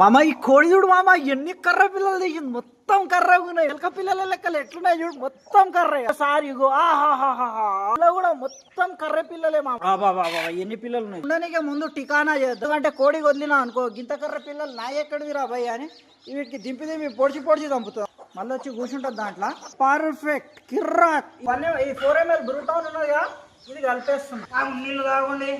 మామ ఈ కోడి చూడు మామ ఎన్ని కర్ర పిల్లలు తీసింది మొత్తం కర్రగా ఉన్నాయి. ఎలక పిల్లల లెక్కలు ఎట్లున్నాయి చూడు. మొత్తం కర్ర. సారీ ఇలా కూడా మొత్తం కర్ర పిల్లలే మామ. బాబా ఎన్ని పిల్లలు ఉన్నాయి? ముందు టికానా చేద్దాం. అంటే కోడి వదిలినా అనుకో గింత కర్ర పిల్లలు నా ఎక్కడివి రా అని వీటికి దింపి దింపి పొడిచి పొడిచి చంపుతాం. మళ్ళీ వచ్చి కూర్చుంటుంది దాంట్లో. పర్ఫెక్ట్ కిర్రాక్. ఇవన్నీ ఈ ఫోర్ ఎంఎల్ బ్రూటౌన్ ఉన్నదిగా ఇది కలిపేస్తున్నా. నీళ్ళు తాగుండి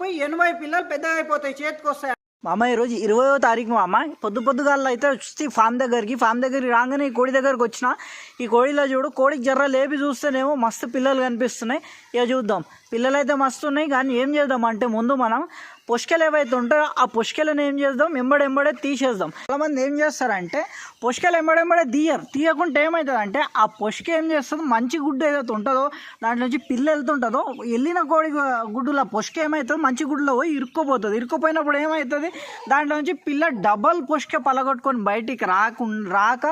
పోయి ఎనభై పిల్లలు పెద్దగా అయిపోతాయి చేతికి వస్తాయి. మామ ఈరోజు ఇరవయో తారీఖు మా అమ్మ పొద్దు పొద్దుగాల అయితే వచ్చి ఫామ్ దగ్గరికి ఫామ్ దగ్గరికి రాగానే ఈ కోడి దగ్గరికి వచ్చిన. ఈ కోడిలో చూడు కోడికి జర్ర లేపి చూస్తేనేమో మస్తు పిల్లలు కనిపిస్తున్నాయి. ఇక చూద్దాం. పిల్లలు అయితే మస్తు ఉన్నాయి కానీ ఏం చేద్దాం? అంటే ముందు మనం పుష్కలు ఏవైతే ఉంటాయో ఆ పుష్కలను ఏం చేద్దాం? ఎంబడెంబడే తీసేద్దాం. చాలామంది ఏం చేస్తారంటే పుష్కలు ఎంబడెంబడే తీయరు. తీయకుంటే ఏమవుతుంది అంటే ఆ పుష్క ఏం చేస్తుంది మంచి గుడ్డు ఏదైతే ఉంటుందో దాంట్లో నుంచి పిల్ల వెళ్తుంటుందో వెళ్ళిన కోడి గుడ్డులో పుష్క ఏమవుతుంది మంచి గుడ్డులో పోయి ఇరుక్కుపోతుంది ఇరుక్కుపోయినప్పుడు ఏమవుతుంది దాంట్లో నుంచి పిల్ల డబల్ పుష్క పలగొట్టుకొని బయటికి రాకుండా రాక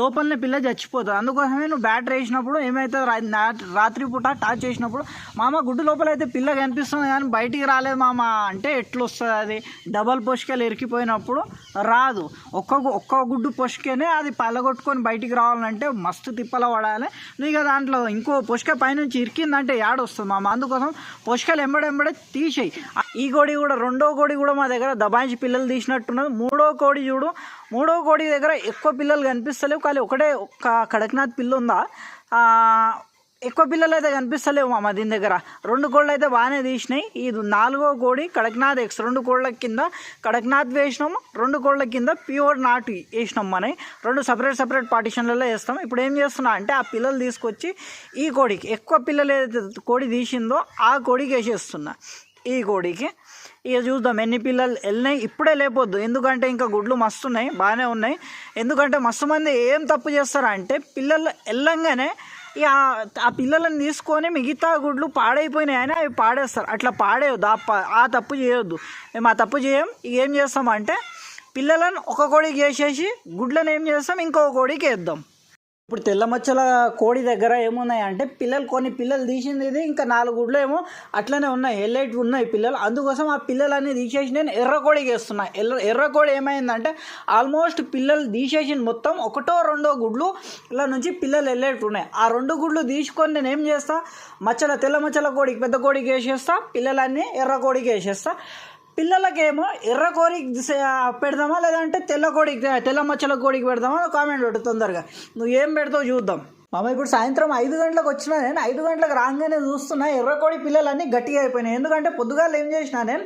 లోపలనే పిల్ల చచ్చిపోతుంది. అందుకోసమే నువ్వు బ్యాటరీ వేసినప్పుడు ఏమవుతుంది రాత్రి రాత్రిపూట టార్చ్ చేసినప్పుడు మామ గుడ్డు లోపల అయితే పిల్ల కనిపిస్తుంది కానీ బయటికి రాలేదు మామ అంటే ఎట్లా వస్తుంది అది డబల్ పొష్కలు ఇరికిపోయినప్పుడు రాదు. ఒక్క ఒక్క గుడ్డు పొష్కనే అది పలగొట్టుకొని బయటికి రావాలంటే మస్తు తిప్పల పడాలి. ఇక దాంట్లో ఇంకో పొష్క పైనుంచి ఇరికిందంటే యాడ వస్తుంది మామ. అందుకోసం పొష్కలు ఎంబడెంబడే తీసేయి. ఈ కోడి కూడా రెండో కోడి కూడా మా దగ్గర దబాయించి పిల్లలు తీసినట్టున్నది. మూడో కోడి చూడు మూడో కోడి దగ్గర ఎక్కువ పిల్లలు కనిపిస్తలేవు. కానీ ఒకటే ఒక్క కడక్నాథ్ పిల్ల ఉందా? ఎక్కువ పిల్లలు అయితే కనిపిస్తలేవు మా దీని దగ్గర. రెండు కోళ్ళు అయితే బాగానే తీసినాయి. ఇది నాలుగో కోడి కడక్నాథ్ ఎక్స్ రెండు కోళ్ళ కింద కడక్నాథ్ వేసినాం రెండు కోళ్ళ కింద ప్యూర్ నాటు వేసినాం మనం. రెండు సపరేట్ సపరేట్ పార్టిషన్లలో వేస్తాం. ఇప్పుడు ఏం చేస్తున్నా అంటే ఆ పిల్లలు తీసుకొచ్చి ఈ కోడికి ఎక్కువ పిల్లలు ఏదైతే కోడి తీసిందో ఆ కోడికి వేసేస్తున్నా. ఈ కోడికి ఇక చూద్దాం ఎన్ని పిల్లలు వెళ్ళినాయి. ఇప్పుడే లేపొద్దు. ఎందుకంటే ఇంకా గుడ్లు మస్తు ఉన్నాయి. బాగానే ఉన్నాయి. ఎందుకంటే మస్తు మంది ఏం తప్పు చేస్తారంటే పిల్లలు వెళ్ళంగానే ఇక ఆ- పిల్లలను తీసుకొని మిగతా గుడ్లు పాడైపోయినాయని అవి పాడేస్తారు. అట్లా పాడేయద్దు. ఆ ఆ తప్పు చేయొద్దు. మేము ఆ తప్పు చేయం. ఏం చేస్తామంటే పిల్లలను ఒక కోడికి వేసేసి గుడ్లను ఏం చేస్తాం? ఇంకో కోడికి వేద్దాం. ఇప్పుడు తెల్ల మచ్చల కోడి దగ్గర ఏమున్నాయి అంటే పిల్లలు కొన్ని పిల్లలు తీసింది ఇది ఇంకా నాలుగు గుడ్లు ఏమో అట్లనే ఉన్నాయి ఎల్లైట్ ఉన్నాయి పిల్లలు. అందుకోసం ఆ పిల్లలన్నీ తీసేసి నేను ఎర్ర కోడికి వేస్తున్నా ఎర్ర ఎర్ర కోడి ఏమైందంటే ఆల్మోస్ట్ పిల్లలు తీసేసిన మొత్తం ఒకటో రెండో గుడ్లు ఇలా నుంచి పిల్లలు ఎల్లైట్ ఉన్నాయి. ఆ రెండు గుడ్లు తీసుకొని నేను ఏం చేస్తా? మచ్చల తెల్ల మచ్చల కోడికి పెద్ద కోడికి వేసేస్తా. పిల్లలన్నీ ఎర్ర కోడికి వేసేస్తా. పిల్లలకేమో ఎర్ర కోడికి పెడదామా లేదంటే తెల్ల కోడికి తెల్ల మచ్చల కోడికి పెడదామా కామెంట్ పెట్టు తొందరగా. నువ్వు ఏం పెడతావు చూద్దాం. మామ ఇప్పుడు సాయంత్రం ఐదు గంటలకు వచ్చినా నేను ఐదు గంటలకు రాగానే చూస్తున్నా ఎర్రకోడి పిల్లలన్నీ గట్టిగా అయిపోయినాయి. ఎందుకంటే పొద్దుగాలు ఏం చేసినా నేను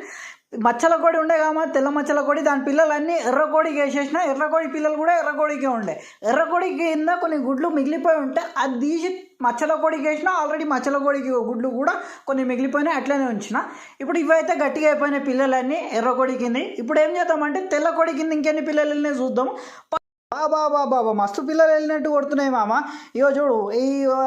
మచ్చల కోడి ఉండే కామ? తెల్ల మచ్చల కోడి దాని పిల్లలన్నీ ఎర్రకోడికి వేసేసిన ఎర్రకోడి పిల్లలు కూడా ఎర్రకోడికే ఉండే. ఎర్రకోడి కింద కొన్ని గుడ్లు మిగిలిపోయి ఉంటే అది తీసి మచ్చల కోడికి వేసిన ఆల్రెడీ మచ్చల కోడికి గుడ్లు కూడా కొన్ని మిగిలిపోయినాయి అట్లనే ఉంచిన. ఇప్పుడు ఇవైతే గట్టిగా అయిపోయిన పిల్లలన్నీ ఎర్రకోడి కింద. ఇప్పుడు ఏం చేద్దామంటే తెల్ల కోడి కింద ఇంకెన్ని పిల్లలు చూద్దాం. బాబా బాబా మస్తు పిల్లలు వెళ్ళినట్టు కొడుతున్నాయి మామ. ఇగో చూడు ఈ ఆ,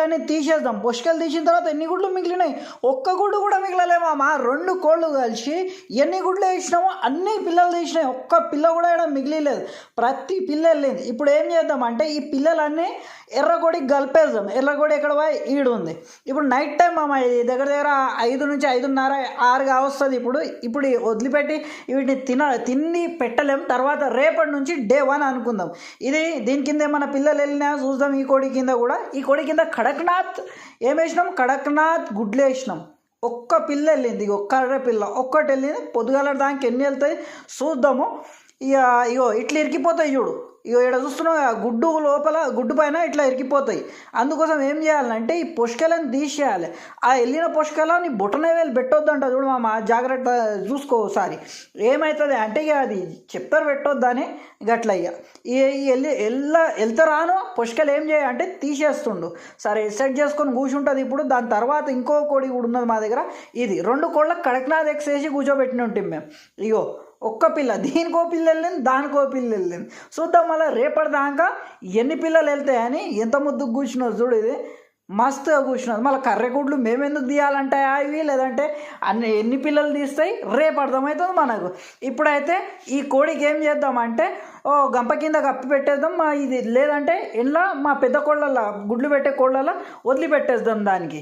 అన్నీ తీసేద్దాం. పొష్కలు తీసిన తర్వాత ఎన్ని గుడ్లు మిగిలినాయి? ఒక్క గుడ్డు కూడా మిగిలలే మామ. రెండు కోళ్ళు కలిసి ఎన్ని గుడ్లు వేసినామో అన్ని పిల్లలు తీసినాయి. ఒక్క పిల్ల కూడా ఇక్కడ మిగిలిలేదు. ప్రతి పిల్ల వెళ్ళింది. ఇప్పుడు ఏం చేద్దాం అంటే ఈ పిల్లలన్నీ ఎర్రగొడికి కలిపేద్దాం. ఎర్రగొడి ఎక్కడ పోయి? ఈడు ఉంది. ఇప్పుడు నైట్ టైం మామ ఇది దగ్గర దగ్గర ఐదు నుంచి ఐదున్నర ఆరు కావస్తుంది ఇప్పుడు. ఇప్పుడు వదిలిపెట్టి వీటిని తిన తిండి పెట్టలేం. తర్వాత రేపటి నుంచి డే వన్ అనుకుందాం. ఇది దీని కింద మన పిల్లలు వెళ్ళినా చూద్దాం ఈ కోడి కింద కూడా. ఈ కోడి కింద కడక్నాథ్ ఏం వేసినాం? కడక్నాథ్ గుడ్లు వేసినాం. ఒక్క పిల్ల వెళ్ళింది ఇక ఒక్క పిల్ల. ఒక్కటి వెళ్ళింది పొద్దుగాల దానికి ఎన్ని వెళ్తాయి చూద్దాము. ఇక ఇగో ఇట్లా ఇరికిపోతాయి చూడు. ఇగో ఇక్కడ చూస్తున్నావు గుడ్డు లోపల గుడ్డు పైన ఇట్లా ఇరికిపోతాయి. అందుకోసం ఏం చేయాలంటే ఈ పుష్కలను తీసేయాలి. ఆ వెళ్ళిన పుష్కలని బుట్టనే పెట్టొద్దంట చూడు మామ జాగ్రత్త చూసుకో ఒకసారి. ఏమవుతుంది అంటే ఇక అది చెప్తారు పెట్టొద్దని గట్ల ఇక ఈ వెళ్ళి వెళ్ళ వెళ్తారాను పుష్కలు ఏం చేయాలంటే తీసేస్తుండు. సరే సెట్ చేసుకొని కూర్చుంటుంది ఇప్పుడు దాని తర్వాత ఇంకో కోడి కూడా ఉన్నది మా దగ్గర. ఇది రెండు కోళ్ళ కడక్నాథ్ ఎక్స్ వేసి కూర్చోబెట్టిన ఉంటాం మేము. ఇగో ఒక్క పిల్ల. దీనికో పిల్ల వెళ్ళింది దానికో పిల్ల వెళ్ళింది. చూద్దాం మళ్ళీ రేపటిదాకా ఎన్ని పిల్లలు వెళ్తాయని ఎంత ముద్దుకు కూర్చున్నది చూడు ఇది. మస్తుగా కూర్చున్నది. మళ్ళీ కర్రెగుడ్లు మేము ఎందుకు తీయాలంటే అవి లేదంటే అన్ని ఎన్ని పిల్లలు తీస్తాయి? రేపు అర్థమవుతుంది మనకు. ఇప్పుడైతే ఈ కోడికి ఏం చేద్దామంటే ఓ గంప కింద కప్పి పెట్టేద్దాం మా ఇది లేదంటే ఇంట్లో మా పెద్ద కోళ్ళల్లో గుడ్లు పెట్టే కోళ్ళల్లో వదిలిపెట్టేద్దాం దానికి.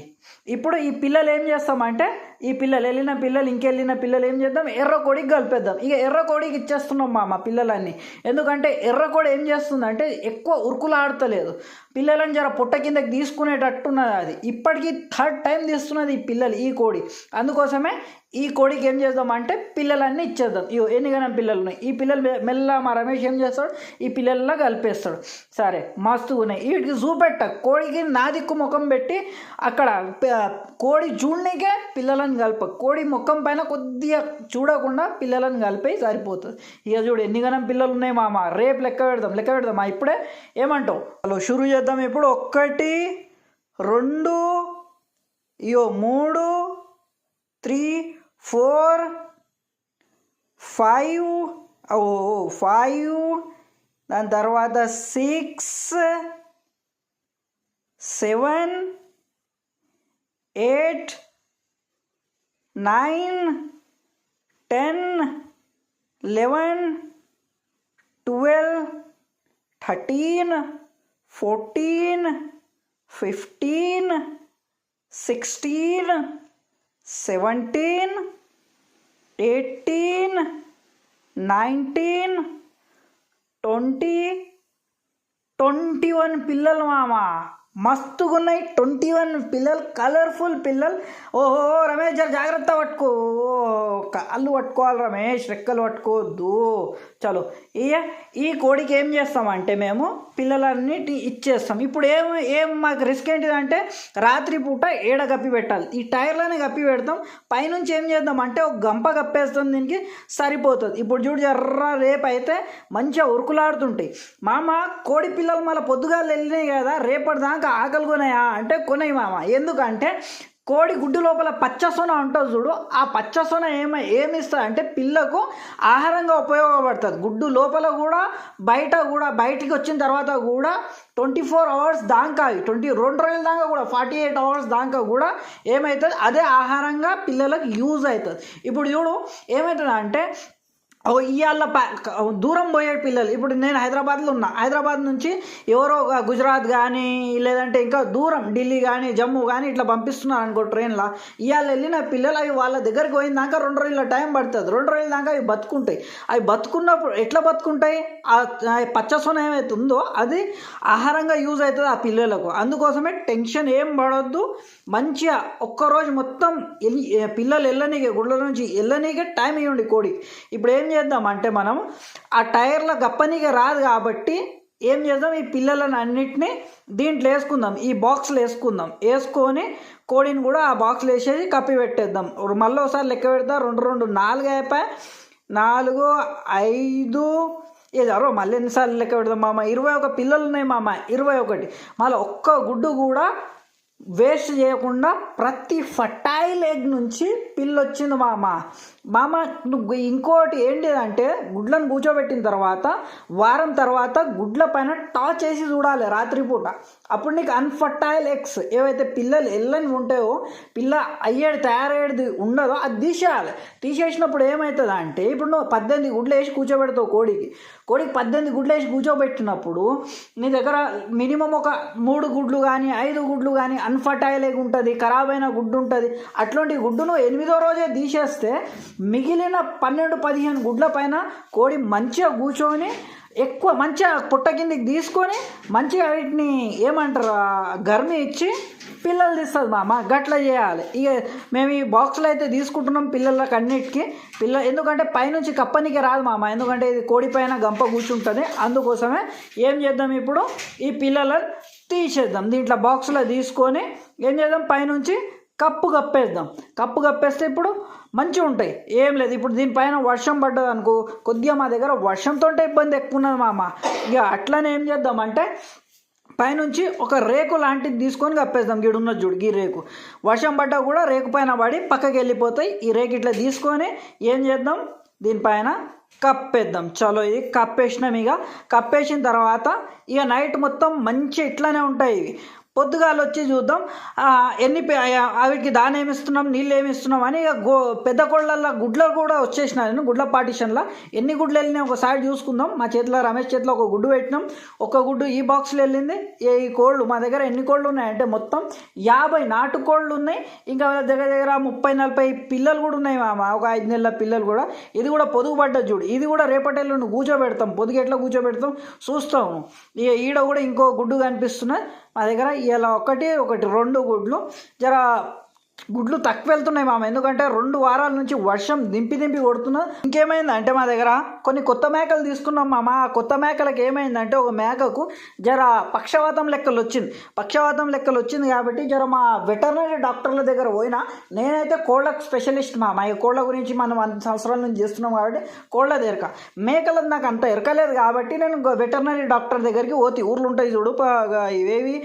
ఇప్పుడు ఈ పిల్లలు ఏం చేస్తామంటే ఈ పిల్లలు వెళ్ళిన పిల్లలు ఇంకెళ్ళిన పిల్లలు ఏం చేద్దాం? ఎర్ర కోడికి కలిపేద్దాం. ఇక ఎర్ర కోడికి ఇచ్చేస్తున్నాం మా మా పిల్లలన్నీ. ఎందుకంటే ఎర్ర కోడి ఏం చేస్తుందంటే ఎక్కువ ఉరుకులాడతలేదు పిల్లలను జర పుట్ట కిందకి తీసుకునేటట్టున్నది అది. ఇప్పటికీ థర్డ్ టైం తీస్తున్నది ఈ పిల్లలు ఈ కోడి. అందుకోసమే ఈ కోడికి ఏం చేద్దాం అంటే పిల్లలన్నీ ఇచ్చేద్దాం. ఇగో ఎన్నిగనం పిల్లలు ఉన్నాయి? ఈ పిల్లలు మె- మెల్ల మా రమేష్ ఏం చేస్తాడు? ఈ పిల్లల్లా కలిపేస్తాడు. సరే మస్తు ఉన్నాయి. వీటికి చూపెట్ట. కోడికి నా దిక్కు ముఖం పెట్టి అక్కడ కోడి చూడనీకే పిల్లలను కలప. కోడి ముఖం పైన కొద్దిగా చూడకుండా పిల్లలను కలిపి సరిపోతుంది. ఇక చూడు ఎన్నిగనం పిల్లలు ఉన్నాయి మామ? రేపు లెక్క పెడదాం లెక్క పెడదాం ఇప్పుడే ఏమంటావు? హలో షురు చేద్దాం ఇప్పుడు. ఒక్కటి రెండు ఇయో మూడు త్రీ ఫోర్ ఫైవ్ ఓ ఫైవ్ దాని తర్వాత six seven eight nine ten eleven twelve thirteen fourteen fifteen sixteen seventeen eighteen nineteen twenty twenty one పిల్లలు మామ మస్తుగా ఉన్నాయి ట్వంటీ వన్ పిల్లలు కలర్ఫుల్ పిల్లలు. ఓహో రమేష్ జర జాగ్రత్త పట్టుకో. ఓ, కాళ్ళు పట్టుకోవాలి రమేష్ రెక్కలు పట్టుకోవద్దు. చలో. ఇక ఈ కోడికి ఏం చేస్తామంటే మేము పిల్లలన్నిటి ఇచ్చేస్తాం. ఇప్పుడు ఏం ఏం మాకు రిస్క్ ఏంటిదంటే రాత్రి పూట ఏడ కప్పి పెట్టాలి. ఈ టైర్లోనే కప్పి పెడతాం. పైనుంచి ఏం చేద్దాం అంటే ఒక గంప కప్పేస్తాం దీనికి సరిపోతుంది. ఇప్పుడు చూడు జర్ర రేపు అయితే మంచిగా ఉరుకులాడుతుంటాయి. మామ కోడి పిల్లలు మళ్ళీ పొద్దుగాలు వెళ్ళినాయి కదా రేపటి దాకా ఆకలి కొనయా? అంటే కొనయి మామ. ఎందుకంటే కోడి గుడ్డు లోపల పచ్చసొన ఉంటుంది చూడు ఆ పచ్చసొన ఏమ ఏమిస్తుంది అంటే పిల్లకు ఆహారంగా ఉపయోగపడుతుంది. గుడ్డు లోపల కూడా బయట కూడా బయటికి వచ్చిన తర్వాత కూడా ట్వంటీ ఫోర్ అవర్స్ దాకా ట్వంటీ రెండు రోజుల దాకా కూడా ఫార్టీ ఎయిట్ అవర్స్ దాకా కూడా ఏమవుతుంది అదే ఆహారంగా పిల్లలకు యూజ్ అవుతుంది. ఇప్పుడు చూడు ఏమవుతుంది అంటే ఇవాళ దూరం పోయే పిల్లలు. ఇప్పుడు నేను హైదరాబాద్లో ఉన్నా. హైదరాబాద్ నుంచి ఎవరో ఒక గుజరాత్ కానీ లేదంటే ఇంకా దూరం ఢిల్లీ కానీ జమ్మూ కానీ ఇట్లా పంపిస్తున్నారు అనుకో ట్రైన్లో. ఇవాళ వెళ్ళిన పిల్లలు అవి వాళ్ళ దగ్గరికి పోయిన దాకా రెండు రోజుల టైం పడుతుంది. రెండు రోజుల దాకా అవి బతుకుంటాయి. అవి బతుకున్నప్పుడు ఎట్లా బతుకుంటాయి? ఆ పచ్చసొన ఏమైతే ఉందో అది ఆహారంగా యూజ్ అవుతుంది ఆ పిల్లలకు. అందుకోసమే టెన్షన్ ఏం పడొద్దు. మంచిగా ఒక్కరోజు మొత్తం పిల్లలు వెళ్ళనీకే గుళ్ళ నుంచి వెళ్ళనీకే టైం ఇవ్వండి కోడి. ఇప్పుడు ఏం చేద్దాం అంటే మనం ఆ టైర్ల గప్పనిగా రాదు కాబట్టి ఏం చేద్దాం? ఈ పిల్లలను అన్నిటినీ దీంట్లో వేసుకుందాం. ఈ బాక్స్లో వేసుకుందాం. వేసుకొని కోడిని కూడా ఆ బాక్స్లో వేసేసి కప్పి పెట్టేద్దాం. మళ్ళీ ఒకసారి లెక్క పెడతా. రెండు రెండు నాలుగు అయిపోయి నాలుగు ఐదు ఏదారో మళ్ళీ ఎన్నిసార్లు లెక్క పెడదాం మామ? ఇరవై ఒక పిల్లలు ఉన్నాయి మామ. ఇరవై ఒకటి. మళ్ళీ ఒక్క గుడ్డు కూడా వేస్ట్ చేయకుండా ప్రతి ఫర్టైల్ ఎగ్ నుంచి పిల్ల వచ్చింది మామ. మామ నువ్వు ఇంకోటి ఏంటిదంటే గుడ్లను కూర్చోబెట్టిన తర్వాత వారం తర్వాత గుడ్ల పైన టాచ్ వేసి చూడాలి రాత్రిపూట. అప్పుడు నీకు అన్ఫర్టైల్ ఎగ్స్ ఏవైతే పిల్లలు ఎల్లని ఉంటాయో పిల్ల అయ్యేది తయారయ్యేది ఉండదో అది తీసేయాలి. తీసేసినప్పుడు ఏమవుతుంది అంటే ఇప్పుడు నువ్వు పద్దెనిమిది గుడ్లు వేసి కూర్చోబెడతావు కోడికి. కోడికి పద్దెనిమిది గుడ్లు వేసి కూర్చోబెట్టినప్పుడు నీ దగ్గర మినిమం ఒక మూడు గుడ్లు కానీ ఐదు గుడ్లు కానీ అన్ఫర్టైల్ ఎగ్ ఉంటుంది ఖరాబ్ అయిన గుడ్డు ఉంటుంది. అట్లాంటి గుడ్డును ఎనిమిదో రోజే తీసేస్తే మిగిలిన పన్నెండు పదిహేను గుడ్ల పైన కోడి మంచిగా కూర్చొని ఎక్కువ మంచిగా పుట్ట కిందకి తీసుకొని మంచిగా వీటిని ఏమంటారు గర్మి ఇచ్చి పిల్లలు తీస్తుంది మామ గట్ల చేయాలి. ఇక మేము ఈ బాక్స్లో అయితే తీసుకుంటున్నాం పిల్లలకు అన్నిటికీ. పిల్ల ఎందుకంటే పైనుంచి కప్పనికి రాదు మామ ఎందుకంటే ఇది కోడి పైన గంప కూర్చుంటుంది. అందుకోసమే ఏం చేద్దాం ఇప్పుడు ఈ పిల్లలను తీసేద్దాం. దీంట్లో బాక్స్లో తీసుకొని ఏం చేద్దాం పైనుంచి కప్పు కప్పేద్దాం. కప్పు కప్పేస్తే ఇప్పుడు మంచిగా ఉంటాయి. ఏం లేదు ఇప్పుడు దీనిపైన వర్షం పడ్డది అనుకో కొద్దిగా మా దగ్గర వర్షంతో ఇబ్బంది ఎక్కువ ఉన్నది మామ. ఇక అట్లనే ఏం చేద్దామంటే పైనుంచి ఒక రేకు లాంటిది తీసుకొని కప్పేద్దాం. గిడున్న చూడు ఈ రేకు. వర్షం పడ్డా కూడా రేకు పైన పడి పక్కకి వెళ్ళిపోతాయి. ఈ రేకు ఇట్లా తీసుకొని ఏం చేద్దాం? దీనిపైన కప్పేద్దాం. చలో ఇది కప్పేసినాం ఇక. కప్పేసిన తర్వాత ఇక నైట్ మొత్తం మంచి ఇట్లానే ఉంటాయి. ఇవి పొద్దుగాల వచ్చి చూద్దాం ఎన్ని పే- దాని ఏమిస్తున్నాం నీళ్ళు ఏమిస్తున్నాం అని ఇక గో పెద్ద కోళ్ళల్లో గుడ్లు కూడా వచ్చేసిన నేను గుడ్ల పార్టీషన్లో ఎన్ని గుడ్లు వెళ్ళినాయి ఒకసారి చూసుకుందాం. మా చేతిలో రమేష్ చేతిలో ఒక గుడ్డు పెట్టినాం. ఒక గుడ్డు ఈ బాక్స్లో వెళ్ళింది. ఈ కోళ్ళు మా దగ్గర ఎన్ని కోళ్ళు ఉన్నాయంటే మొత్తం యాభై నాటు కోళ్ళు ఉన్నాయి ఇంకా దగ్గర దగ్గర ముప్పై నలభై పిల్లలు కూడా ఉన్నాయి మామ. ఒక ఐదు నెలల పిల్లలు కూడా. ఇది కూడా పొదుగు పడ్డది చూడు. ఇది కూడా రేపటి కూర్చోబెడతాం. పొదుగు ఎట్లా కూర్చోబెడతాం. చూస్తాము. ఇక ఈడ కూడా ఇంకో గుడ్డు కనిపిస్తున్నది మా దగ్గర ఇలా ఒకటి ఒకటి రెండు గుడ్లు జర గుడ్లు తక్కువ వెళ్తున్నాయి మామ. ఎందుకంటే రెండు వారాల నుంచి వర్షం దింపి దింపి కొడుతున్నా. ఇంకేమైంది అంటే మా దగ్గర కొన్ని కొత్త మేకలు తీసుకున్నాం మామ. ఆ కొత్త మేకలకు ఏమైందంటే ఒక మేకకు జర పక్షవాతం లెక్కలు వచ్చింది. పక్షవాతం లెక్కలు వచ్చింది కాబట్టి జర మా వెటర్నరీ డాక్టర్ల దగ్గర పోయినా నేనైతే కోళ్ళకు స్పెషలిస్ట్ మామ. ఈ కోళ్ళ గురించి మనం అంత సంవత్సరాల నుంచి చేస్తున్నాం కాబట్టి కోళ్ళ ఎరక మేకలు నాకు అంత ఎరకలేదు కాబట్టి నేను వెటర్నరీ డాక్టర్ దగ్గరికి పోతే. ఊర్లు ఉంటాయి చూడు ఇవేవి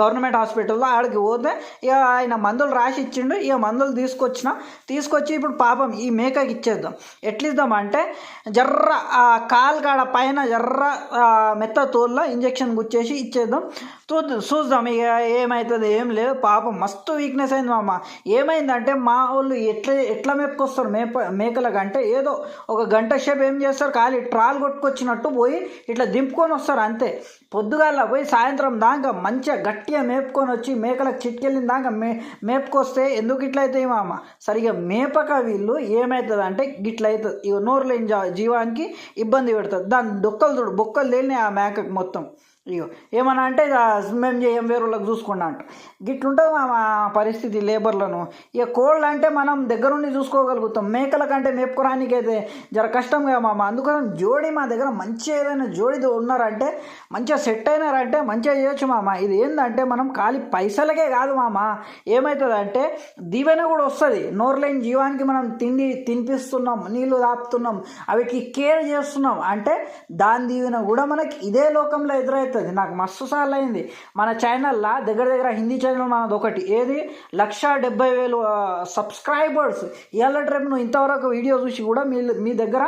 గవర్నమెంట్ హాస్పిటల్లో ఆడికి పోతే ఇక ఆయన మందులు రాసి ఇచ్చి ఇచ్చిండు ఇక మందులు తీసుకొచ్చిన. తీసుకొచ్చి ఇప్పుడు పాపం ఈ మేకకి ఇచ్చేద్దాం. ఎట్లిద్దాం అంటే జర్ర ఆ కాలు కాడ పైన జర్ర మెత్త తోల్లో ఇంజక్షన్ గుచ్చేసి ఇచ్చేద్దాం. చూద్దాం చూద్దాం ఇక ఏమవుతుంది ఏం లేదు. పాపం మస్తు వీక్నెస్ అయింది మామ. ఏమైందంటే మా వాళ్ళు ఎట్లా ఎట్లా మేపుకొస్తారు మేప మేకలకు అంటే ఏదో ఒక గంట సేపు ఏం చేస్తారు ఖాళీ ట్రాల్ కొట్టుకొచ్చినట్టు పోయి ఇట్లా దింపుకొని వస్తారు అంతే. పొద్దుగాల పోయి సాయంత్రం దాకా మంచిగా గట్టిగా మేపుకొని వచ్చి మేకలకు చిట్కెళ్ళిన దాకా మే మేపుకొస్తే ఎందుకు ఇట్లా మామ? సరిగా మేపక వీళ్ళు ఏమవుతుంది అంటే గిట్ల అవుతుంది ఇక నోరు లేని జా జీవానికి ఇబ్బంది పెడుతుంది. దాని డొక్కలు చూడు బొక్కలు తేలినాయి ఆ మేకకు మొత్తం. ఇగో ఏమన్నా అంటే ఇక మేము చేయం వేరే వాళ్ళకి చూసుకున్నా అంట. గిట్లుంటుంది మా పరిస్థితి లేబర్లను. ఇక కోళ్ళు అంటే మనం దగ్గరుండి చూసుకోగలుగుతాం. మేకల కంటే మేపుకోవడానికి అయితే జర కష్టం కదా మామ. అందుకోసం జోడి మా దగ్గర మంచి ఏదైనా జోడి ఉన్నారంటే మంచిగా సెట్ అయినారంటే మంచిగా చేయొచ్చు మామ. ఇది ఏంటంటే మనం ఖాళీ పైసలకే కాదు మామ. ఏమవుతుంది అంటే దీవెన కూడా వస్తుంది. నోర్లేని జీవానికి మనం తిండి తినిపిస్తున్నాం నీళ్ళు తాపుతున్నాం అవికి కేర్ చేస్తున్నాం. అంటే దాని దీవెన కూడా మనకి ఇదే లోకంలో ఎదురవుతుంది నాకు మస్తు సార్లు అయింది మన ఛానల్లో దగ్గర దగ్గర హిందీ ఛానల్ మనది ఒకటి ఏది? లక్ష డెబ్బై వేలు సబ్స్క్రైబర్స్. ఇవాళ రేపు నువ్వు ఇంతవరకు వీడియో చూసి కూడా మీ మీ దగ్గర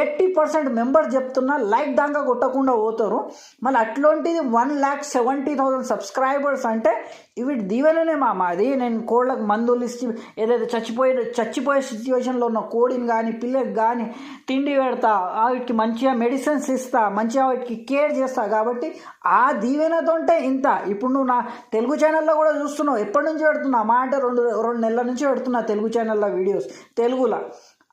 ఎయిటీ పర్సెంట్ మెంబర్స్ చెప్తున్నా లైక్ దాకా కొట్టకుండా పోతారు. మళ్ళీ అట్లాంటిది one lakh seventy thousand subscribers అంటే ఇవి దీవెననే మామ. అది నేను కోళ్ళకు మందులు ఇచ్చి ఏదైతే చచ్చిపోయే చచ్చిపోయే సిచ్యువేషన్లో ఉన్న కోడిని కానీ పిల్లకి కానీ తిండి పెడతా వాటికి మంచిగా మెడిసిన్స్ ఇస్తా మంచిగా వాటికి కేర్ చేస్తా. కాబట్టి ఆ దీవెనతోంటే ఇంత. ఇప్పుడు నువ్వు నా తెలుగు ఛానల్లో కూడా చూస్తున్నావు. ఎప్పటి నుంచి పెడుతున్నా? మా అంటే రెండు రెండు నెలల నుంచి పెడుతున్నా తెలుగు ఛానల్లో వీడియోస్. తెలుగులో.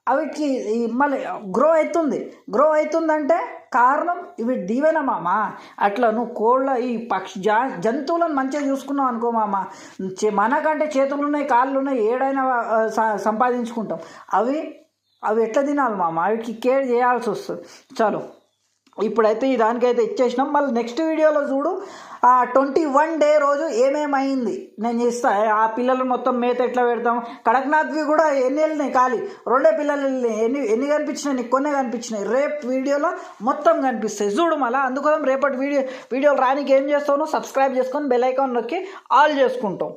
అవికి ఈ మళ్ళీ గ్రో అవుతుంది. గ్రో అవుతుందంటే కారణం ఇవి దీవెన మామ. అట్లా నువ్వు కోళ్ళ ఈ పక్షి జా జంతువులను మంచిగా చూసుకున్నావు అనుకో మామ. చే- మనకంటే చేతులు ఉన్నాయి కాళ్ళు ఉన్నాయి ఏడైనా సంపాదించుకుంటాం. అవి అవి ఎట్లా తినాలి మామ? వాటికి కేర్ చేయాల్సి వస్తుంది. చాలు. ఇప్పుడైతే ఈ దానికైతే ఇచ్చేసినాం. మళ్ళీ నెక్స్ట్ వీడియోలో చూడు. ఆ ట్వంటీ వన్ డే రోజు ఏమేమైంది? నేను చేస్తా. ఆ పిల్లలు మొత్తం మేత ఎట్లా పెడతాం కడక్నాథ్వి కూడా ఎన్ని వెళ్ళినాయి? ఖాళీ. రెండే పిల్లలు వెళ్ళినాయి. ఎన్ని ఎన్ని కనిపించినాయి? నీకు కొన్నే కనిపించినాయి. రేపు వీడియోలో మొత్తం కనిపిస్తాయి. చూడు మళ్ళీ. అందుకోసం రేపటి వీడియో వీడియోలు రానికి ఏం చేస్తావు సబ్స్క్రైబ్ చేసుకొని బెల్ ఐకాన్ నొక్కి ఆల్ చేసుకుంటాం.